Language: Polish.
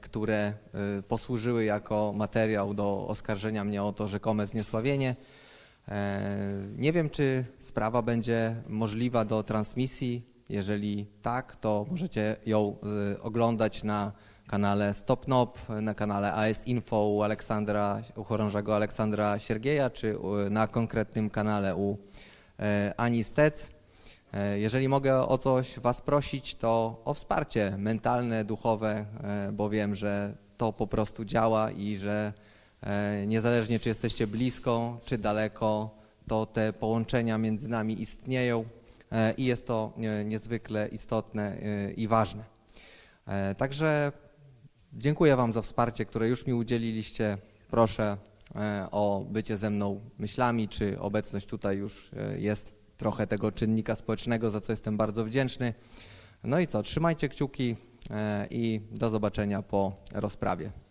które e, posłużyły jako materiał do oskarżenia mnie o to rzekome zniesławienie. E, Nie wiem, czy sprawa będzie możliwa do transmisji. Jeżeli tak, to możecie ją e, oglądać na kanale StopNop, na kanale AS Info u Aleksandra, u chorążego Aleksandra Siergieja, czy u- na konkretnym kanale u e, Ani Stec. E, Jeżeli mogę o coś Was prosić, to o wsparcie mentalne, duchowe, e, bo wiem, że to po prostu działa i że e, niezależnie czy jesteście blisko, czy daleko, to te połączenia między nami istnieją i jest to niezwykle istotne i ważne. Także dziękuję Wam za wsparcie, które już mi udzieliliście. Proszę o bycie ze mną myślami, czy obecność tutaj już jest trochę tego czynnika społecznego, za co jestem bardzo wdzięczny. No i co, trzymajcie kciuki e, i do zobaczenia po rozprawie.